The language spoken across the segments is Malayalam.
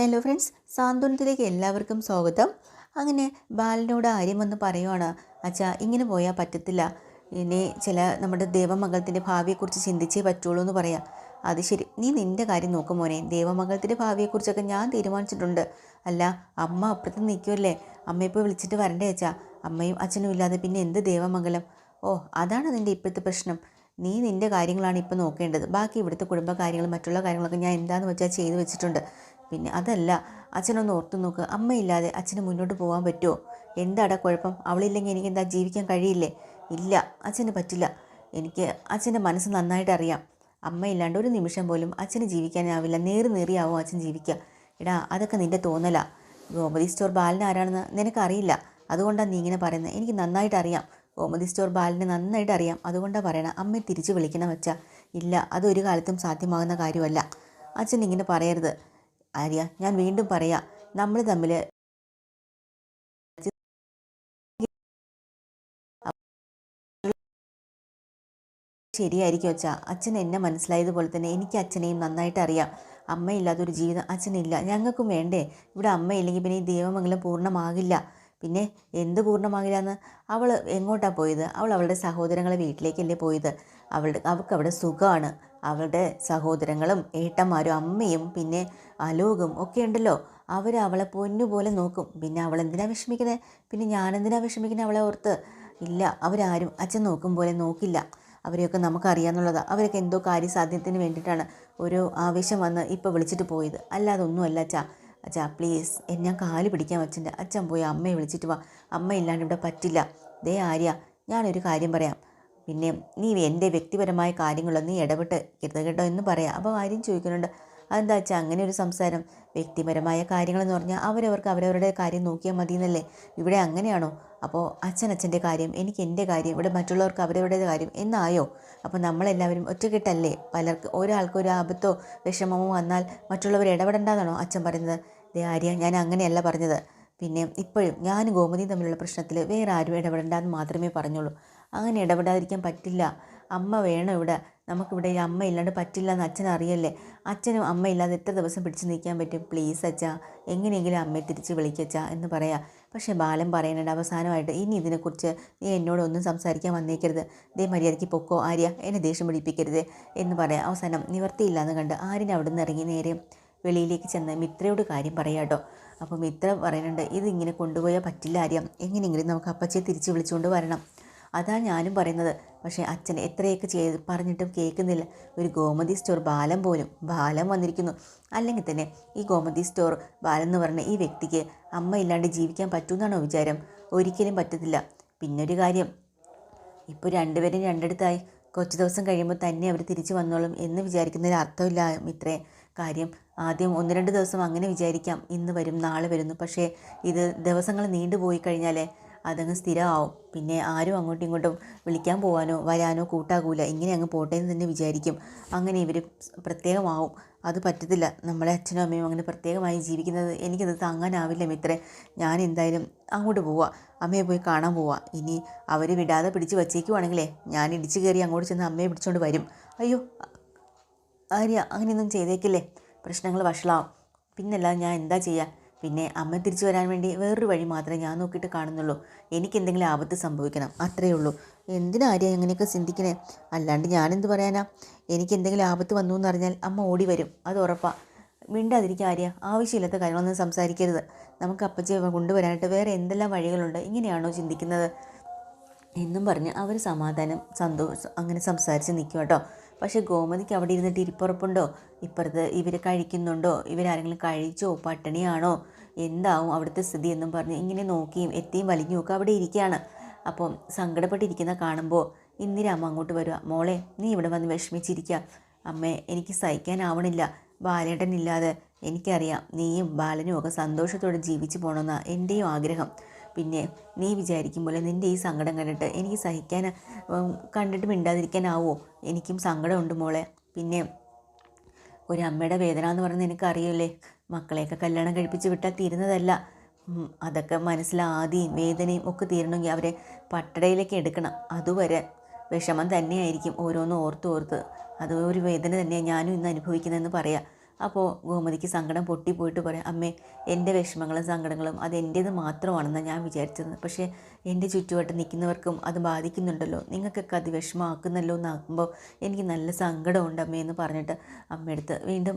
ഹലോ ഫ്രണ്ട്സ് സാന്ത്വനത്തിലേക്ക് എല്ലാവർക്കും സ്വാഗതം. അങ്ങനെ ബാലനോട് ആര്യം വന്ന് പറയുവാണ് അച്ഛാ ഇങ്ങനെ പോയാൽ പറ്റത്തില്ല. ഇനി ചില നമ്മുടെ ദേവമംഗലത്തിന്റെ ഭാവിയെക്കുറിച്ച് ചിന്തിച്ചേ പറ്റുള്ളൂ എന്ന് പറയാം. അത് ശരി നീ നിന്റെ കാര്യം നോക്കും മോനെ. ദേവമംഗലത്തിന്റെ ഭാവിയെക്കുറിച്ചൊക്കെ ഞാൻ തീരുമാനിച്ചിട്ടുണ്ട്. അല്ല അമ്മ അപ്പുറത്ത് നിൽക്കുമല്ലേ അമ്മയിപ്പോൾ വിളിച്ചിട്ട് വരണ്ടേ അച്ഛാ? അമ്മയും അച്ഛനും ഇല്ലാതെ പിന്നെ എന്ത് ദേവമംഗലം? ഓ അതാണ് നിന്റെ ഇപ്പോഴത്തെ പ്രശ്നം. നീ നിന്റെ കാര്യങ്ങളാണ് ഇപ്പോൾ നോക്കേണ്ടത്. ബാക്കി ഇവിടുത്തെ കുടുംബ കാര്യങ്ങളും മറ്റുള്ള കാര്യങ്ങളൊക്കെ ഞാൻ എന്താണെന്ന് വെച്ചാൽ ചെയ്തു വെച്ചിട്ടുണ്ട്. പിന്നെ അതല്ല അച്ഛനൊന്ന് ഓർത്തു നോക്ക്. അമ്മയില്ലാതെ അച്ഛന് മുന്നോട്ട് പോകാൻ പറ്റുമോ എന്താടാ കുഴപ്പം? അവളില്ലെങ്കിൽ എനിക്ക് എന്താ ജീവിക്കാൻ കഴിയില്ലേ? ഇല്ല അച്ഛന് പറ്റില്ല. എനിക്ക് അച്ഛന്റെ മനസ്സ് നന്നായിട്ട് അറിയാം. അമ്മയില്ലാണ്ട് ഒരു നിമിഷം പോലും അച്ഛന് ജീവിക്കാനാവില്ല. നേറി നേറിയാവും അച്ഛൻ ജീവിക്കുക. എടാ അതൊക്കെ നിന്റെ തോന്നലാ. ഗോമതി സ്റ്റോർ ബാലൻ ആരാണെന്ന് നിനക്കറിയില്ല. അതുകൊണ്ടാണ് നീ ഇങ്ങനെ പറയുന്നത് എനിക്ക് നന്നായിട്ട് അറിയാം. ഗോമതി സ്റ്റോർ ബാലിനെ നന്നായിട്ട് അറിയാം. അതുകൊണ്ടാണ് പറയണം അമ്മയെ തിരിച്ച് വിളിക്കണം വെച്ചാൽ ഇല്ല അതൊരു കാലത്തും സാധ്യമാകുന്ന കാര്യമല്ല. അച്ഛൻ ഇങ്ങനെ പറയരുത്. ആര്യ ഞാൻ വീണ്ടും പറയാം നമ്മൾ തമ്മിൽ ശരിയായിരിക്കും അച്ഛാ. അച്ഛൻ എന്നെ മനസ്സിലായതുപോലെ തന്നെ എനിക്ക് അച്ഛനെയും നന്നായിട്ട് അറിയാം. അമ്മയില്ലാത്തൊരു ജീവിതം അച്ഛനില്ല. ഞങ്ങൾക്കും വേണ്ടേ. ഇവിടെ അമ്മയില്ലെങ്കിൽ പിന്നെ ഈ ദൈവമംഗലം പൂർണമാകില്ല. പിന്നെ എന്ത് പൂർണമാകില്ല എന്ന് അവൾ എങ്ങോട്ടാണ് പോയത്? അവൾ അവളുടെ സഹോദരങ്ങളെ വീട്ടിലേക്കല്ലേ പോയത്? അവളുടെ അവൾക്ക് അവിടെ സുഖമാണ് അവളുടെ സഹോദരങ്ങളും ഏട്ടന്മാരും അമ്മയും പിന്നെ അലോകും ഒക്കെ ഉണ്ടല്ലോ. അവർ അവളെ പൊന്നുപോലെ നോക്കും. പിന്നെ അവൾ എന്തിനാ വിഷമിക്കുന്നത് പിന്നെ ഞാനെന്തിനാണ് വിഷമിക്കുന്നത് അവളെ ഓർത്ത്? ഇല്ല അവരാരും അച്ഛൻ നോക്കും പോലെ നോക്കില്ല. അവരെയൊക്കെ നമുക്കറിയാമെന്നുള്ളതാണ് അവരൊക്കെ എന്തോ കാര്യസാധ്യത്തിന് വേണ്ടിയിട്ടാണ് ഒരു ആവേശം വന്ന് ഇപ്പോൾ വിളിച്ചിട്ട് പോയത്. അല്ലാതെ ഒന്നുമല്ല അച്ഛാ. അച്ഛാ പ്ലീസ് ഞാൻ കാൽ പിടിക്കാൻ അച്ഛന്റെ അച്ഛൻ പോയി അമ്മയെ വിളിച്ചിട്ട് വാ. അമ്മ ഇല്ലാണ്ട് ഇവിടെ പറ്റില്ല. ദേ ആര്യ ഞാനൊരു കാര്യം പറയാം. പിന്നെ നീ എന്റെ വ്യക്തിപരമായ കാര്യങ്ങളൊന്നും നീ ഇടപെട്ട് കരുത് കേട്ടോ എന്ന് പറയാം. അപ്പോൾ ആരും ചോദിക്കുന്നുണ്ട് അതെന്താ വെച്ചാൽ അങ്ങനെ ഒരു സംസാരം? വ്യക്തിപരമായ കാര്യങ്ങളെന്ന് പറഞ്ഞാൽ അവരവർക്ക് അവരവരുടെ കാര്യം നോക്കിയാൽ മതി എന്നല്ലേ ഇവിടെ അങ്ങനെയാണോ? അപ്പോൾ അച്ഛൻ അച്ഛന്റെ കാര്യം എനിക്ക് എന്റെ കാര്യം ഇവിടെ മറ്റുള്ളവർക്ക് അവരവരുടെ കാര്യം എന്നായോ? അപ്പോൾ നമ്മളെല്ലാവരും ഒറ്റക്കെട്ടല്ലേ? പലർക്ക് ഒരാൾക്ക് ഒരു ആപത്തോ വിഷമമോ വന്നാൽ മറ്റുള്ളവർ ഇടപെടേണ്ടതാണോ അച്ഛൻ പറയുന്നത്? ദേ ആര്യ ഞാൻ അങ്ങനെയല്ല പറഞ്ഞത്. പിന്നെ ഇപ്പോഴും ഞാനും ഗോമതിയും തമ്മിലുള്ള പ്രശ്നത്തിൽ വേറെ ആരും ഇടപെടണ്ടെന്ന് മാത്രമേ പറഞ്ഞുള്ളൂ. അങ്ങനെ ഇടപെടാതിരിക്കാൻ പറ്റില്ല. അമ്മ വേണം ഇവിടെ. നമുക്കിവിടെ ഈ അമ്മ ഇല്ലാണ്ട് പറ്റില്ല എന്ന് അച്ഛൻ അറിയല്ലേ? അച്ഛനും അമ്മ ഇല്ലാതെ എത്ര ദിവസം പിടിച്ച് നിൽക്കാൻ പറ്റും? പ്ലീസ് അച്ഛാ എങ്ങനെയെങ്കിലും അമ്മയെ തിരിച്ച് വിളിക്കച്ചാ എന്ന് പറയാം. പക്ഷേ ബാലൻ പറയുന്നുണ്ട് അവസാനമായിട്ട് ഇനി ഇതിനെക്കുറിച്ച് നീ എന്നോടൊന്നും സംസാരിക്കാൻ വന്നേക്കരുത്. ദേ മര്യാദയ്ക്ക് പൊക്കോ ആര്യ. എന്നെ ദേഷ്യം പിടിപ്പിക്കരുത് എന്ന് പറയാം. അവസാനം നിവർത്തിയില്ലാന്ന് കണ്ട് ആര്യൻ അവിടെ നിന്ന് ഇറങ്ങി നേരെ വെളിയിലേക്ക് ചെന്ന് മിത്രയോട് കാര്യം പറയാട്ടോ അപ്പോൾ മിത്ര പറയുന്നുണ്ട് ഇതിങ്ങനെ കൊണ്ടുപോയാൽ പറ്റില്ല ആര്യം. എങ്ങനെയെങ്കിലും നമുക്ക് അപ്പച്ചയെ തിരിച്ച് വിളിച്ചുകൊണ്ട് വരണം. അതാ ഞാനും പറയുന്നത്. പക്ഷേ അച്ഛൻ എത്രയൊക്കെ ചെയ്ത് പറഞ്ഞിട്ടും കേൾക്കുന്നില്ല. ഒരു ഗോമതി സ്റ്റോർ ബാലം പോലും ബാലം വന്നിരിക്കുന്നു. അല്ലെങ്കിൽ തന്നെ ഈ ഗോമതി സ്റ്റോർ ബാലം എന്ന് പറഞ്ഞ ഈ വ്യക്തിക്ക് അമ്മ ഇല്ലാണ്ട് ജീവിക്കാൻ പറ്റുമെന്നാണോ വിചാരം? ഒരിക്കലും പറ്റത്തില്ല. പിന്നൊരു കാര്യം. ഇപ്പോൾ രണ്ടുപേരും രണ്ടിടത്തായി. കുറച്ച് ദിവസം കഴിയുമ്പോൾ തന്നെ അവർ തിരിച്ചു വന്നോളും എന്ന് വിചാരിക്കുന്നതിൽ അർത്ഥമില്ല മിത്രേ. കാര്യം ആദ്യം ഒന്ന് രണ്ട് ദിവസം അങ്ങനെ വിചാരിക്കാം. ഇന്ന് വരും നാളെ വരുന്നു. പക്ഷേ ഇത് ദിവസങ്ങൾ നീണ്ടുപോയി കഴിഞ്ഞാൽ അതങ്ങ് സ്ഥിരമാവും. പിന്നെ ആരും അങ്ങോട്ടും ഇങ്ങോട്ടും വിളിക്കാൻ പോകാനോ വരാനോ കൂട്ടാകൂല. ഇങ്ങനെ അങ്ങ് പോട്ടെ എന്ന് തന്നെ വിചാരിക്കും. അങ്ങനെ ഇവർ പ്രത്യേകമാവും. അത് പറ്റത്തില്ല. നമ്മളെ അച്ഛനും അമ്മയും അങ്ങനെ പ്രത്യേകമായി ജീവിക്കുന്നത് എനിക്കത് താങ്ങാനാവില്ല മിത്രേ. ഞാൻ എന്തായാലും അങ്ങോട്ട് പോവാ. അമ്മയെ പോയി കാണാൻ പോവാ. ഇനി അവർ വിടാതെ പിടിച്ച് വച്ചേക്കുവാണെങ്കിലേ ഞാൻ ഇടിച്ചു കയറി അങ്ങോട്ട് ചെന്ന് അമ്മയെ പിടിച്ചുകൊണ്ട് വരും. അയ്യോ ആര്യ അങ്ങനെയൊന്നും ചെയ്തേക്കില്ലേ? പ്രശ്നങ്ങൾ വഷളാവും. പിന്നെല്ലാം ഞാൻ എന്താ ചെയ്യുക പിന്നെ അമ്മ തിരിച്ചു വരാൻ വേണ്ടി വേറൊരു വഴി മാത്രമേ ഞാൻ നോക്കിയിട്ട് കാണുന്നുള്ളൂ. എനിക്ക് എന്തെങ്കിലും ആപത്ത് സംഭവിക്കണം. അത്രയേ ഉള്ളൂ. എന്തിനാ ആര്യ ചിന്തിക്കണേ? അല്ലാണ്ട് ഞാനെന്ത് പറയാനാ? എനിക്ക് എന്തെങ്കിലും ആപത്ത് വന്നു എന്ന് പറഞ്ഞാൽ അമ്മ ഓടി വരും. അത് ഉറപ്പാ. മിണ്ടാതിരിക്കുക ആര്യ. ആവശ്യമില്ലാത്ത കാര്യങ്ങളൊന്നും സംസാരിക്കരുത്. നമുക്ക് അപ്പച്ചയെ കൊണ്ടുവരാനായിട്ട് വേറെ എന്തെല്ലാം വഴികളുണ്ട്? ഇങ്ങനെയാണോ ചിന്തിക്കുന്നത്? എന്നും പറഞ്ഞ് അവർ സമാധാനം സന്തോഷം അങ്ങനെ സംസാരിച്ച് നിൽക്കും കേട്ടോ. പക്ഷേ ഗോമതിക്ക് അവിടെ ഇരുന്നിട്ട് ഇരിപ്പുറപ്പുണ്ടോ ഇപ്പുറത്ത് ഇവർ കഴിക്കുന്നുണ്ടോ? ഇവരാരെങ്കിലും കഴിച്ചോ? പട്ടിണിയാണോ? എന്താവും അവിടുത്തെ സ്ഥിതി എന്നും പറഞ്ഞ് ഇങ്ങനെ നോക്കിയും എത്തിയും വലിഞ്ഞു നോക്കുക അവിടെ ഇരിക്കുകയാണ്. അപ്പം സങ്കടപ്പെട്ടിരിക്കുന്ന കാണുമ്പോൾ ഇന്ദിര അമ്മ അങ്ങോട്ട് വരിക. മോളെ നീ ഇവിടെ വന്ന് വിഷമിച്ചിരിക്കുക അമ്മേ എനിക്ക് സഹിക്കാനാവണില്ല. ബാലേട്ടൻ ഇല്ലാതെ എനിക്കറിയാം നീയും ബാലനും ഒക്കെ സന്തോഷത്തോടെ ജീവിച്ചു പോകണമെന്നാണ് എന്റെയും ആഗ്രഹം. പിന്നെ നീ വിചാരിക്കും പോലെ നിന്റെ ഈ സങ്കടം കണ്ടിട്ട് എനിക്ക് സഹിക്കാൻ കണ്ടിട്ട് മിണ്ടാതിരിക്കാനാവോ? എനിക്കും സങ്കടമുണ്ട് മോളെ. പിന്നെ ഒരു അമ്മയുടെ വേദന എന്ന് പറയുന്നത് എനിക്കറിയില്ലേ? മക്കളെയൊക്കെ കല്യാണം കഴിപ്പിച്ച് വിട്ടാൽ തീരുന്നതല്ല. അതൊക്കെ മനസ്സിലാദ്യം വേദനയും ഒക്കെ തീരണമെങ്കിൽ അവരെ പട്ടടയിലേക്ക് എടുക്കണം. അതുവരെ വിഷമം തന്നെയായിരിക്കും ഓരോന്ന് ഓർത്ത് ഓർത്ത്. അത് ഒരു വേദന തന്നെയാണ് ഞാനും ഇന്ന് അനുഭവിക്കുന്നതെന്ന് പറയാം. അപ്പോൾ ഗോമതിക്ക് സങ്കടം പൊട്ടിപ്പോയിട്ട് പറയാം അമ്മേ എന്റെ വിഷമങ്ങളും സങ്കടങ്ങളും അത് എന്റേത് മാത്രമാണെന്നാണ് ഞാൻ വിചാരിച്ചത്. പക്ഷേ എന്റെ ചുറ്റുവട്ടം നിൽക്കുന്നവർക്കും അത് ബാധിക്കുന്നുണ്ടല്ലോ. നിങ്ങൾക്കൊക്കെ അത് വിഷമമാക്കുന്നല്ലോ എന്നാക്കുമ്പോൾ എനിക്ക് നല്ല സങ്കടമുണ്ട് അമ്മേ എന്ന് പറഞ്ഞിട്ട് അമ്മയെടുത്ത് വീണ്ടും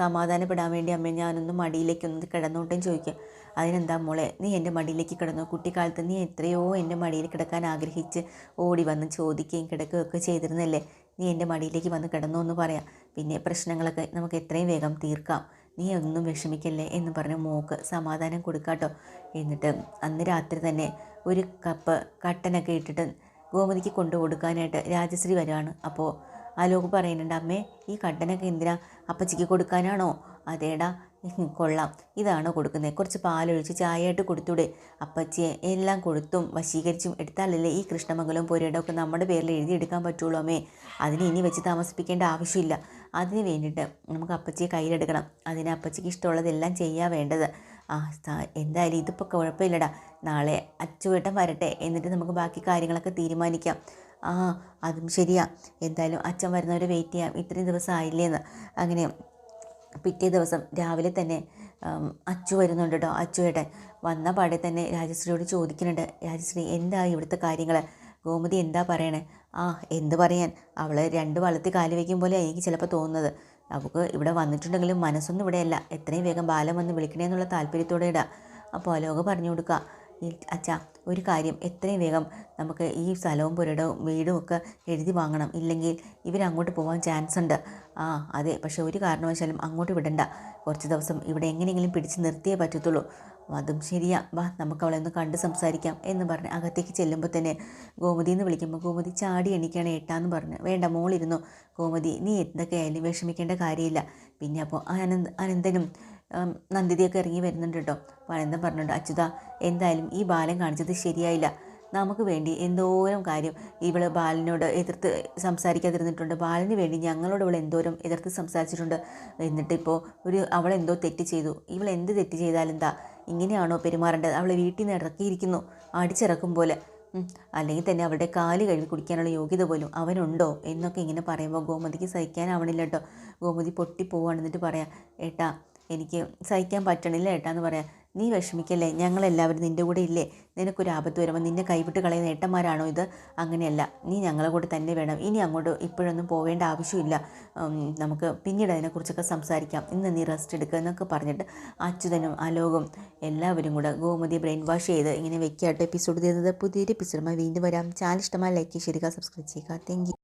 സമാധാനപ്പെടാൻ വേണ്ടി അമ്മ ഞാനൊന്ന് മടിയിലേക്കൊന്ന് കിടന്നോട്ടേന്ന് ചോദിക്കുക അതിനെന്താ മോളെ നീ എന്റെ മടിയിലേക്ക് കിടന്നു? കുട്ടിക്കാലത്ത് നീ എത്രയോ എന്റെ മടിയിൽ കിടക്കാൻ ആഗ്രഹിച്ച് ഓടി വന്ന് ചോദിക്കുകയും കിടക്കുകയൊക്കെ ചെയ്തിരുന്നല്ലേ? നീ എന്റെ മടിയിലേക്ക് വന്ന് കിടന്നു എന്ന് പറയാം. പിന്നെ പ്രശ്നങ്ങളൊക്കെ നമുക്ക് എത്രയും വേഗം തീർക്കാം. നീ ഒന്നും വിഷമിക്കല്ലേ എന്ന് പറഞ്ഞ് മോക്ക് സമാധാനം കൊടുക്കാട്ടോ. എന്നിട്ട് അന്ന് രാത്രി തന്നെ ഒരു കപ്പ് കട്ടനൊക്കെ ഇട്ടിട്ട് ഗോമതിക്ക് കൊണ്ടു കൊടുക്കാനായിട്ട് രാജശ്രീ വരികയാണ്. അപ്പോൾ ആലോക് പറയുന്നുണ്ട് അമ്മേ ഈ കട്ടനൊക്കെ എന്തിനാ അപ്പച്ചിക്ക് കൊടുക്കാനാണോ? അതേടാ കൊള്ളാം. ഇതാണ് കൊടുക്കുന്നത് കുറച്ച് പാലൊഴിച്ച് ചായയായിട്ട് കൊടുത്തൂടെ. അപ്പച്ചിയെ എല്ലാം കൊടുത്തും വശീകരിച്ചും എടുത്താലല്ലേ ഈ കൃഷ്ണമംഗലം പുരയുടെ നമ്മുടെ പേരിൽ എഴുതിയെടുക്കാൻ പറ്റുള്ളൂ അമ്മേ. അതിന് ഇനി വെച്ച് താമസിപ്പിക്കേണ്ട ആവശ്യമില്ല. അതിന് വേണ്ടിയിട്ട് നമുക്ക് അപ്പച്ചിയെ കയ്യിലെടുക്കണം. അതിന് അപ്പച്ചിക്ക് ഇഷ്ടമുള്ളതെല്ലാം ചെയ്യാൻ വേണ്ടത്. ആ എന്തായാലും ഇതിപ്പോൾ കുഴപ്പമില്ലടാ. നാളെ അച്ചുവേട്ടൻ വരട്ടെ. എന്നിട്ട് നമുക്ക് ബാക്കി കാര്യങ്ങളൊക്കെ തീരുമാനിക്കാം. ആ അതും ശരിയാ. എന്തായാലും അച്ഛൻ വരുന്നവരെ വെയിറ്റ് ചെയ്യാം. ഇത്രയും ദിവസം ആയില്ലേന്ന് അങ്ങനെ പിറ്റേ ദിവസം രാവിലെ തന്നെ അച്ചു വരുന്നുണ്ട് കേട്ടോ അച്ചുവേട്ടൻ. വന്ന പാടെ തന്നെ രാജശ്രീയോട് ചോദിക്കുന്നുണ്ട് രാജശ്രീ എന്താ ഇവിടുത്തെ കാര്യങ്ങൾ ഗോമതി എന്താ പറയണേ? ആ എന്ത് പറയാൻ? അവൾ രണ്ട് വളർത്തി കാൽ വയ്ക്കും പോലെ എനിക്ക് ചിലപ്പോൾ തോന്നുന്നത്. അവൾക്ക് ഇവിടെ വന്നിട്ടുണ്ടെങ്കിലും മനസ്സൊന്നും ഇവിടെയല്ല. എത്രയും വേഗം ബാലം വന്ന് വിളിക്കണേ എന്നുള്ള താല്പര്യത്തോടെ ഇടാം. അപ്പോൾ അലോക പറഞ്ഞു കൊടുക്കുക അച്ഛാ ഒരു കാര്യം എത്രയും വേഗം നമുക്ക് ഈ സ്ഥലവും പുരടവും വീടും ഒക്കെ എഴുതി വാങ്ങണം. ഇല്ലെങ്കിൽ ഇവരങ്ങോട്ട് പോകാൻ ചാൻസ് ഉണ്ട്. ആ അതെ. പക്ഷേ ഒരു കാരണവശാലും അങ്ങോട്ട് വിടണ്ട. കുറച്ച് ദിവസം ഇവിടെ എങ്ങനെയെങ്കിലും പിടിച്ച് നിർത്തിയേ പറ്റത്തുള്ളൂ. അതും ശരിയാ. വാ നമുക്ക് അവളെ ഒന്ന് കണ്ട് സംസാരിക്കാം എന്ന് പറഞ്ഞ് അകത്തേക്ക് ചെല്ലുമ്പോൾ തന്നെ ഗോമതി എന്ന് വിളിക്കുമ്പോൾ ഗോമതി ചാടി എണിക്കാണ് ഏട്ടാന്ന് പറഞ്ഞ്. വേണ്ട മോളിരുന്നു. ഗോമതി നീ എന്തൊക്കെയായാലും വിഷമിക്കേണ്ട കാര്യമില്ല. പിന്നെ അപ്പോൾ അനന്ത് അനന്തനും നന്ദിതയൊക്കെ ഇറങ്ങി വരുന്നുണ്ട് കേട്ടോ. പനന്തം പറഞ്ഞിട്ടുണ്ട് അച്യുത എന്തായാലും ഈ ബാലൻ കാണിച്ചത് ശരിയായില്ല. നമുക്ക് വേണ്ടി എന്തോരം കാര്യം ഇവൾ ബാലനോട് എതിർത്ത് സംസാരിക്കാതിരുന്നിട്ടുണ്ട്. ബാലന് വേണ്ടി ഞങ്ങളോട് ഇവൾ എന്തോരം എതിർത്ത് സംസാരിച്ചിട്ടുണ്ട്. എന്നിട്ടിപ്പോൾ ഒരു അവൾ എന്തോ തെറ്റ് ചെയ്തു. ഇവൾ എന്ത് തെറ്റ് ചെയ്താലെന്താ ഇങ്ങനെയാണോ പെരുമാറേണ്ടത്? അവളെ വീട്ടിൽ നിന്ന് ഇറക്കിയിരിക്കുന്നു അടിച്ചിറക്കും പോലെ. അല്ലെങ്കിൽ തന്നെ അവരുടെ കാൽ കഴുകി കുടിക്കാനുള്ള യോഗ്യത പോലും അവനുണ്ടോ? എന്നൊക്കെ ഇങ്ങനെ പറയുമ്പോൾ ഗോമതിക്ക് സഹിക്കാനാവണില്ല കേട്ടോ. ഗോമതി പൊട്ടിപ്പോവാണെന്നിട്ട് പറയാം ഏട്ടാ എനിക്ക് സഹിക്കാൻ പറ്റണില്ല ഏട്ടാന്ന് പറയാം. നീ വിഷമിക്കല്ലേ? ഞങ്ങളെല്ലാവരും നിന്റെ കൂടെ ഇല്ലേ? നിനക്കൊരു ആപത്ത് വരുമ്പോൾ നിന്നെ കൈവിട്ട് കളയുന്ന ഏട്ടന്മാരാണോ ഇത്? അങ്ങനെയല്ല. നീ ഞങ്ങളെ കൂടെ തന്നെ വേണം. ഇനി അങ്ങോട്ട് ഇപ്പോഴൊന്നും പോവേണ്ട ആവശ്യമില്ല. നമുക്ക് പിന്നീട് അതിനെക്കുറിച്ചൊക്കെ സംസാരിക്കാം. ഇന്ന് നീ റെസ്റ്റ് എടുക്കുക എന്നൊക്കെ പറഞ്ഞിട്ട് അച്യുതനും അലോകും എല്ലാവരും കൂടെ ഗോമതി ബ്രെയിൻ വാഷ് ചെയ്ത് ഇങ്ങനെ വെക്കായിട്ട് എപ്പിസോഡ് ചെയ്തത് പുതിയൊരു എപ്പിസോഡുമായി വീണ്ടും വരാം. ചാനൽ ഇഷ്ടമായി ലൈക്ക് ചെയ്യുക സബ്സ്ക്രൈബ് ചെയ്യുക. താങ്ക്